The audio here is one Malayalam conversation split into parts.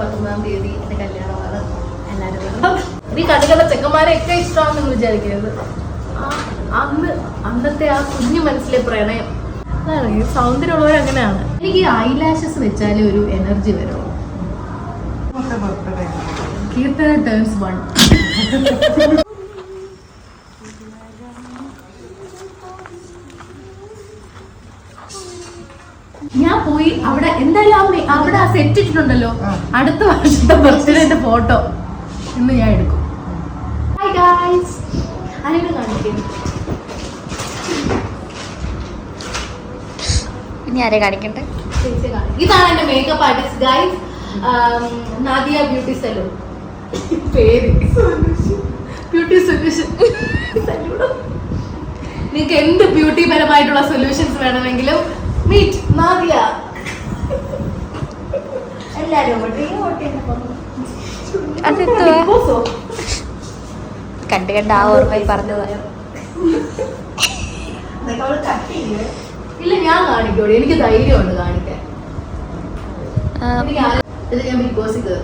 പത്തൊമ്പതാം തീയതി എന്റെ കല്യാണമാണ്. എല്ലാവരും ഈ കണികളുടെ ചെക്കന്മാരെയൊക്കെ ഇഷ്ടമാണെന്ന് നിങ്ങൾ വിചാരിക്കരുത് അന്ന് അന്നത്തെ ആ കുഞ്ഞു മനസ്സിലെ പ്രണയം. അതാണ് ഈ സൗന്ദര്യമുള്ളവർ അങ്ങനെയാണ്. എനിക്ക് ഈ ഐലാഷസ് വെച്ചാലേ ഒരു എനർജി വരുള്ളൂ കീർത്തന ടേൺസ് വൺ ഞാൻ പോയി അവിടെ എന്തായാലും അവിടെ ആ സെറ്റ് ഇട്ടിട്ടുണ്ടല്ലോ. അടുത്ത വർഷത്തെ ബർത്ത്ഡേന്റെ ഫോട്ടോ ഇന്ന് ഞാൻ എടുക്കും. ഹായ് ഗായ്സ് ആരെങ്കിലും കാണിക്കുന്നു ഇനി ആരെ കാണിക്കണ്ടേ? ഇതാണ് എന്റെ makeup artist guys Nadia beauty salon പേര്. ബ്യൂട്ടി സൊല്യൂഷൻ നിങ്ങൾക്ക് എന്ത് ബ്യൂട്ടിപരമായിട്ടുള്ള സൊല്യൂഷൻസ് വേണമെങ്കിലും മീറ്റ് നാദിയ? കണ്ട് കണ്ട് ആ ഓർമ്മയിൽ പറഞ്ഞു ഇല്ല ഞാൻ കാണിക്കോടി. എനിക്ക് ധൈര്യമുണ്ട് കാണിക്കാൻ. എനിക്ക് ആ- ഇത്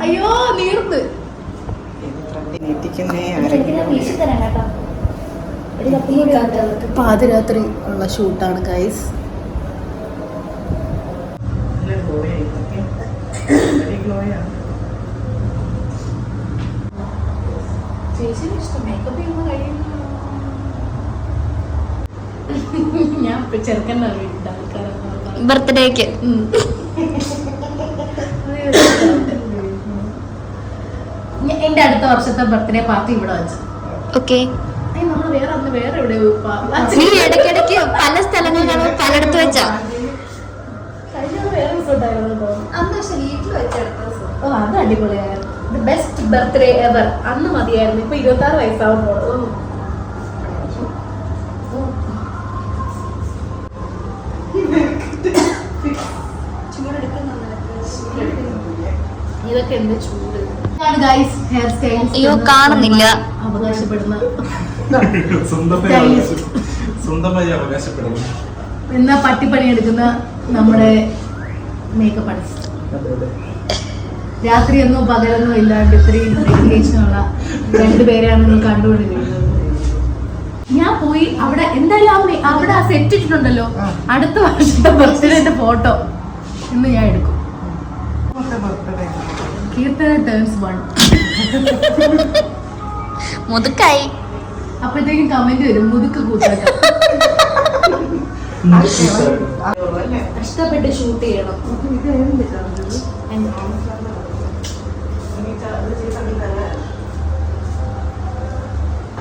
അയ്യോ ബിഗ് അയ്യോ നീർന്ന് പാതിരാത്രി ഉള്ള ഷൂട്ടാണ് ഗൈസ് ഞാൻ ചെറുക്കൻ ബർത്ത്ഡേക്ക് എന്റെ അടുത്ത വർഷത്തെ ബർത്ത്ഡേ പാർട്ടി ഇവിടെ വെച്ചു. ഓക്കെ നമ്മൾ വേറെ അന്ന് വേറെ എവിടെ നീ ഇടയ്ക്കിടയ്ക്ക് പല സ്ഥലങ്ങളിലാണ് പലയിടത്ത് വെച്ചാ. അന്ന് പക്ഷെ വീട്ടിൽ വെച്ചെടുത്ത ഓ അത് അടിപൊളിയായിരുന്നു. ബെസ്റ്റ് ബർത്ത്ഡേ എവർ അന്ന് മതിയായിരുന്നു. ഇപ്പൊ ഇരുപത്തി ആറ് വയസ്സാവുമ്പോൾ ഇതൊക്കെ എന്ത് ചൂട്. ഗൈസ് ഹെയർ സ്റ്റൈൽ അയ്യോ, കാണുന്നില്ല. അവകാശപ്പെടുന്ന സ്വന്തമായി സ്വന്തമായി പട്ടിപ്പണി എടുക്കുന്ന നമ്മുടെ മേക്കപ്പ് ആർട്ടിസ്റ്റ് രാത്രിയൊന്നോ പകലൊന്നും ഇല്ലാണ്ട് ഇത്രയും ഡെഡിക്കേഷനുള്ള രണ്ടുപേരെയാണ് നിങ്ങൾ കണ്ടുകൊണ്ടിരിക്കുന്നത് ഞാൻ പോയി അവിടെ എന്തായാലും അവിടെ ആ സെറ്റ് ഇട്ടിട്ടുണ്ടല്ലോ. അടുത്ത വർഷത്തെ ബർത്ത്ഡേന്റെ ഫോട്ടോ ഇന്ന് ഞാൻ എടുക്കും. മുതുക്കായി. അപ്പോഴത്തേക്കും കമന്റ് വരും മുതുക്ക് കൂട്ടാക്ക കഷ്ടപ്പെട്ട് ഷൂട്ട് ചെയ്യണം.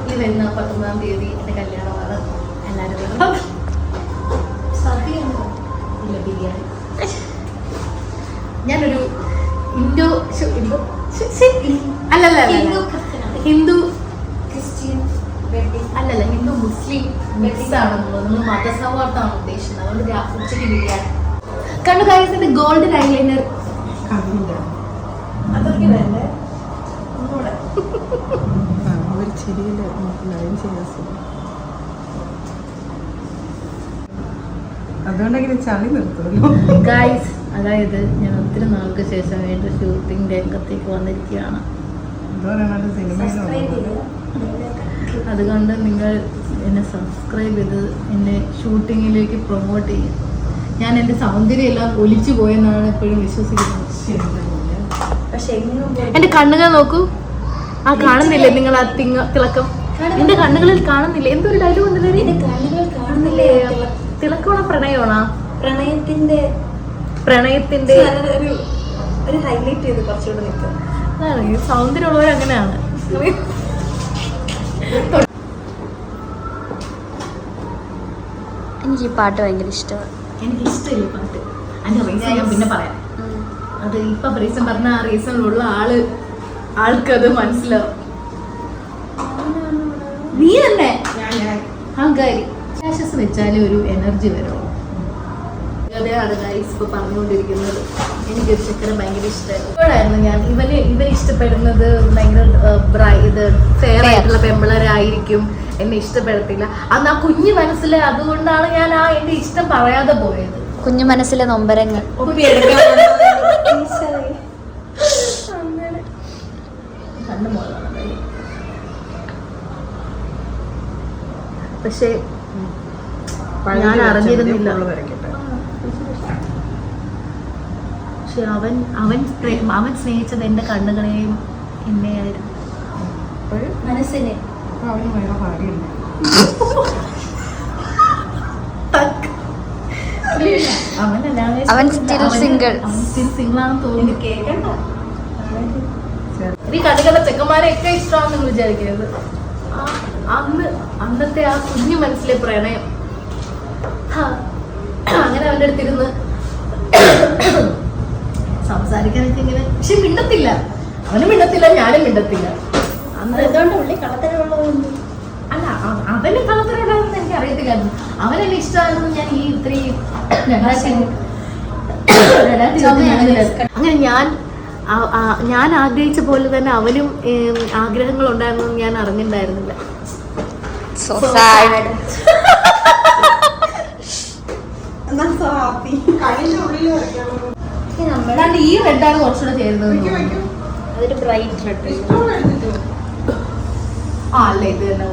ഈ വരുന്ന പത്തൊമ്പതാം തീയതി എന്റെ കല്യാണമാണ്. എല്ലാവരും. സദ്യയൊന്നും ഇല്ല ബിരിയാണി. ഞാനൊരു ഇൻഡോ അല്ലല്ല ഹിന്ദു ക്രിസ്ത്യൻ. അല്ലല്ല ഹിന്ദു മുസ്ലിം മിക്സ് ആണ് നമ്മൾ മതസൗഹാർദ്ദമാണ് ഉദ്ദേശിക്കുന്നത് അതുകൊണ്ട് ഉച്ചയ്ക്ക് ബിരിയാണി. കണ്ടു കാര്യത്തിന്റെ ഗോൾഡൻ ഐലൈനർ. അതൊക്കെ വേണ്ടേ? ഒരു ചെടിയിൽ ലൈൻ ചെയ്യാൻ അതുകൊണ്ടെങ്കിലും ചളി നിർത്തുമല്ലോ ഗായ്സ് അതായത് ഞാൻ ഒത്തിരി നാൾക്ക് ശേഷം വീണ്ടും ഷൂട്ടിംഗ് രംഗത്തേക്ക് വന്നിരിക്കുകയാണ്. അതുകൊണ്ട് നിങ്ങൾ എന്നെ സബ്സ്ക്രൈബ് ചെയ്ത് എന്നെ ഷൂട്ടിങ്ങിലേക്ക് പ്രൊമോട്ട് ചെയ്യും ഞാൻ എന്റെ സൗന്ദര്യം എല്ലാം ഒലിച്ചു പോയെന്നാണ് എപ്പോഴും വിശ്വസിക്കുന്നത്. പക്ഷെ എങ്ങും പോയി- എന്റെ കണ്ണുകൾ നോക്കൂ. ആ കാണുന്നില്ലേ നിങ്ങൾ ആ തിങ്ങ തിളക്കം? എന്റെ കണ്ണുകളിൽ കാണുന്നില്ല? എന്തൊരു ഡയലോഗ് ഉണ്ട് എന്റെ കണ്ണുകൾ കാണുന്നില്ലേ? തിളക്കമാണോ പ്രണയമാണോ? പ്രണയത്തിന്റെ പ്രണയത്തിന്റെ ഒരു ഒരു ഹൈലൈറ്റ് ചെയ്ത് കുറച്ചുകൂടെ നിൽക്കും അതാണ് ഈ സൗന്ദര്യമുള്ളവർ അങ്ങനെയാണ്. എനിക്ക് ഈ പാട്ട് ഭയങ്കര ഇഷ്ടമാണ്. എനിക്ക് ഇഷ്ടമില്ല പാട്ട്. അതിന്റെ റീസൺ ഞാൻ പിന്നെ പറയാം. അത് ഇപ്പൊ റീസൺ പറഞ്ഞ ആ റീസണിലുള്ള ആൾ ആൾക്കത് മനസ്സിലാവും. നീ തന്നെ? അഹങ്കാരി. വെച്ചാലേ ഒരു എനർജി വരുള്ളൂ. അതെയാണ് ഗൈസ് ഇപ്പൊ പറഞ്ഞുകൊണ്ടിരിക്കുന്നത് എനിക്ക് ചെക്കനെ ഭയങ്കര ഇഷ്ടമായിരുന്നു ഇപ്പോഴായിരുന്നു ഞാൻ ഇവന് ഇഷ്ടപ്പെടുന്നത് ഭയങ്കര ആ, ബ്രൈ- ഇത് ഫെയർ ആയിട്ടുള്ള പെമ്പിളരായിരിക്കും. എന്നെ ഇഷ്ടപ്പെടത്തില്ല. അന്ന് ആ കുഞ്ഞു മനസ്സിൽ അതുകൊണ്ടാണ് ഞാൻ ആ എന്റെ ഇഷ്ടം പറയാതെ പോയത്. കുഞ്ഞു മനസ്സിലെ നൊമ്പരങ്ങൾ? പക്ഷേ ഞാൻ അറിഞ്ഞിരുന്നില്ല. പക്ഷെ അവൻ അവൻ അവൻ സ്നേഹിച്ചത് എന്റെ കണ്ണുകളെയും എന്നെയായിരുന്നു. മനസ്സിനെ. അവന് വേറെ ഭാര്യയുണ്ട്. അവനല്ല അവൻ. സ്റ്റിൽ സിംഗിൾ ആണെന്ന് തോന്നുന്നു. കേൾക്കണ്ട ഈ കടികളുടെ ചെക്കന്മാരെയൊക്കെ ഇഷ്ടമാണെന്ന് വിചാരിക്കരുത്. അന്ന് അന്നത്തെ ആ കുഞ്ഞു മനസ്സിലെ പ്രണയം അങ്ങനെ അവന്റെ അടുത്തിരുന്ന് സംസാരിക്കാനൊക്കെ ഇങ്ങനെ. പക്ഷെ മിണ്ടത്തില്ല. അവനും മിണ്ടത്തില്ല ഞാനും മിണ്ടത്തില്ല. അല്ല അവന് കളത്തിലുണ്ടാകുന്ന എനിക്ക് അറിയത്തില്ലായിരുന്നു. അവനെന്നെ ഇഷ്ടമായിരുന്നു ഞാൻ ഈ ഇത്രയും അങ്ങനെ ഞാൻ ഞാൻ ആഗ്രഹിച്ച പോലെ തന്നെ അവനും ആഗ്രഹങ്ങൾ ഉണ്ടായിരുന്നു ഞാൻ അറിഞ്ഞിട്ടുണ്ടായിരുന്നില്ല. സോ സാഡ് ഈ റെഡാണ് കുറച്ചുകൂടെ ചേരുന്നത്. അതൊരു ബ്രൈറ്റ് റെഡ് ആ അല്ല ഇത് തന്നെ.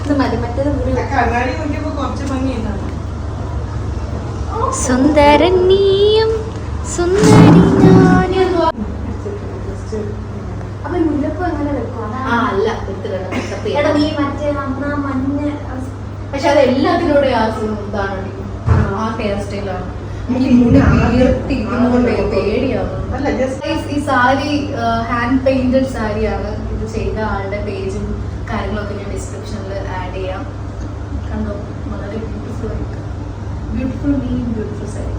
ഇത് മതി മറ്റേത് സുന്ദരൻ നീയും സുന്ദരി ഞാനും. അപ്പൊ മുല്ലപ്പൂ എങ്ങനെ വെക്കും? ആ അല്ല. എടാ നീ മറ്റേ അന്ന് മഞ്ഞ പക്ഷെ അത് എല്ലാത്തിനോടും ആ ഇതാണ് ആ ഹെയർ സ്റ്റൈലാണ് ഈ സാരി ഹാൻഡ് പെയിന്റഡ് സാരിയാണ് ഇത് ചെയ്ത ആളുടെ പേജും കാര്യങ്ങളൊക്കെ ഞാൻ ഡിസ്ക്രിപ്ഷനിൽ ആഡ് ചെയ്യാം. കണ്ടോ? വളരെ beautiful beautiful me beautiful sari.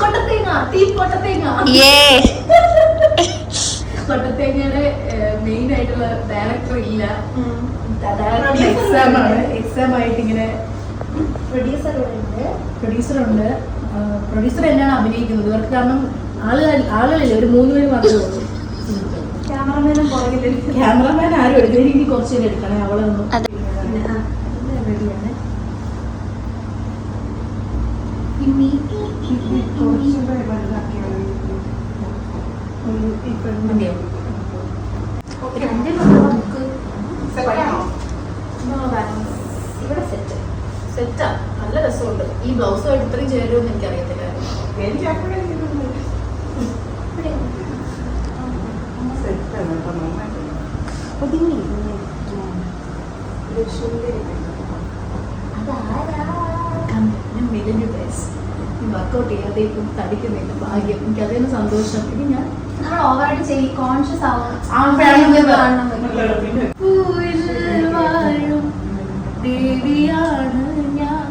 കൊട്ടത്തേങ്ങ തീ കൊട്ടത്തേങ്ങ. കൊട്ടത്തേങ്ങയുടെ മെയിൻ ആയിട്ടുള്ള ഡയറക്ടർ ഇല്ല. എക്സാം ആണ്. എക്സാം ആയിട്ട് ഇങ്ങനെ പ്രൊഡ്യൂസർ ഉണ്ട്. പ്രൊഡ്യൂസർ ഉണ്ട്. പ്രൊഡ്യൂസർ തന്നെയാണ് അഭിനയിക്കുന്നത്. ഇവർക്ക് കാരണം ആളുകൾ ആളുകളില്ല. ഒരു മൂന്ന് പേര് മാത്രമേ ഉള്ളൂ. ക്യാമറമാനും ക്യാമറമാൻ ആരും എടുക്കും ഇനി കുറച്ച് പേര് എടുക്കണേ. അവളെ ഒന്നും റെഡിയാണ് കുറച്ചുകൂടെ വലുതാക്കിയാണ് ഈ പെണ്ണിന്റെ മതിയോ? രണ്ടിലുള്ള ബുക്ക് സെറ്റാണോ ഇവിടെ സെറ്റ് സെറ്റാ നല്ല രസമുണ്ട് ഈ ബ്ലൗസ് ഇത്രയും ചേരുമെന്ന് എന്ന് എനിക്ക് അപ്പോഴേ തടിക്കുന്നില്ല ഭാഗ്യം. എനിക്ക് അതേ സന്തോഷം. ഇനി ഞാൻ നമ്മൾ ഓവറായിട്ട് ചെയ്യും കോൺഷ്യസ് ആവും ദേവിയാണ് ഞാൻ.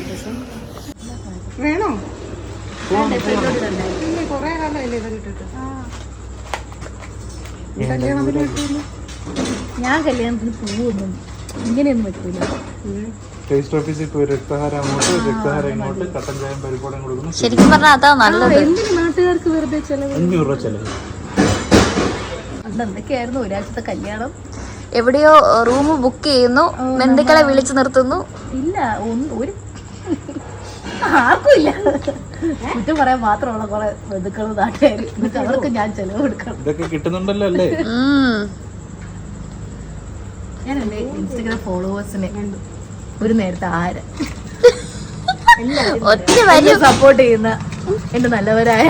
ദിവസം വേണോ? കൊറേ കല്യാണത്തിന് ഞാൻ കല്യാണത്തിന് പോവൊന്നും ഇങ്ങനെയൊന്നും പറ്റൂല ടേസ്റ്റ് ഓഫീസിൽ പോയി രക്തഹാരം അങ്ങോട്ട് രക്തഹാരം ഇങ്ങോട്ട് കട്ടൻ ചായം പരിപാടിയും കൊടുക്കുന്നു. ശരിക്കും പറഞ്ഞാൽ അതാ നല്ലത്. എന്തിന് നാട്ടുകാർക്ക് വെറുതെ ചെലവ്? അഞ്ഞൂറ് രൂപ ചെലവ്. എന്തൊക്കെയായിരുന്നു ഒരാഴ്ചത്തെ കല്യാണം? എവിടെയോ റൂം ബുക്ക് ചെയ്യുന്നു. ബന്ധുക്കളെ വിളിച്ചു നിർത്തുന്നു. ഇല്ല ഒന്നും ഒരു ആർക്കും ഇല്ല കുറ്റം പറയാൻ മാത്രമുള്ള കുറെ ബന്ധുക്കൾ നാട്ടുകാർ എന്നിട്ട് അവർക്ക് ഞാൻ ചെലവ് കൊടുക്കണം. ഇതൊക്കെ കിട്ടുന്നുണ്ടല്ലോ അല്ലേ. ഞാൻ എന്റെ ഇൻസ്റ്റഗ്രാം ഫോളോവേഴ്സിനെ ഒരു നേരത്തെ ആര് ഒത്തിരി വലിയ സപ്പോർട്ട് ചെയ്യുന്ന എന്റെ നല്ലവരായ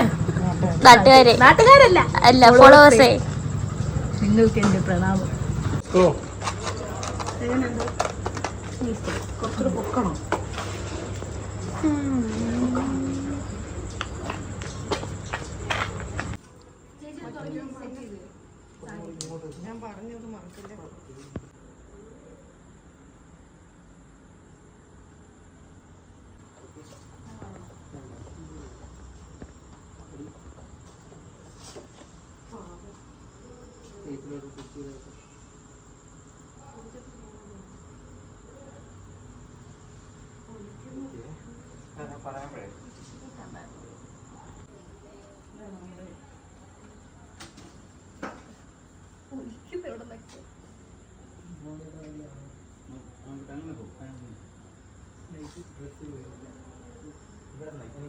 നാട്ടുകാരെ. നാട്ടുകാരല്ല. അല്ല ഫോളോവേഴ്സേ നിങ്ങൾക്ക് എന്റെ പ്രണാമം. ഓ. കുറച്ചുകൂടെ പൊക്കണം? ഇതിലേക്ക് കുത്തി വെക്കും പറയാൻ ഒരിക്കലും എവിടെ നിൽക്കും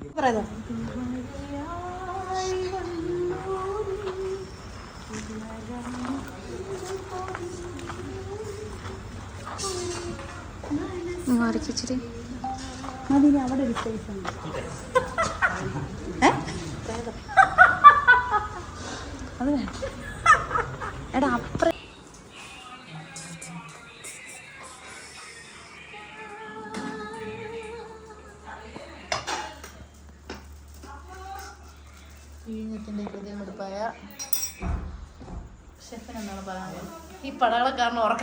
ഇവിടെ നിൽക്കും അതിന് അവിടെ ഒരു സ്പേസ് ഉണ്ട്. അത് വേണം എടാ അപ്പുറം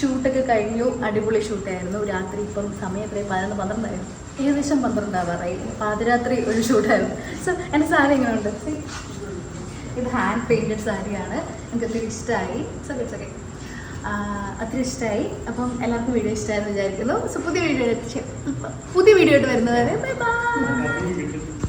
ഷൂട്ടൊക്കെ കഴിഞ്ഞു. അടിപൊളി ഷൂട്ടായിരുന്നു. രാത്രി ഇപ്പം സമയം എത്രയും പതിനൊന്ന് പന്ത്രണ്ടായിരുന്നു ഏകദേശം പന്ത്രണ്ടാവാറായി പാതിരാത്രി ഒരു ഷൂട്ടായിരുന്നു. സോ എന്റെ സാരി എങ്ങനെയുണ്ട്? ഇത് ഹാൻഡ് പെയിന്റഡ് സാരിയാണ്. എനിക്ക് ഒത്തിരി ഇഷ്ടമായി സോ ഇറ്റ്സ് ഓക്കെ ഒത്തിരി ഇഷ്ടമായി അപ്പം എല്ലാവർക്കും വീഡിയോ ഇഷ്ടമായെന്ന് വിചാരിക്കുന്നു. സോ പുതിയ വീഡിയോ പുതിയ വീഡിയോ ആയിട്ട് വരുന്നത് ബൈ ബൈ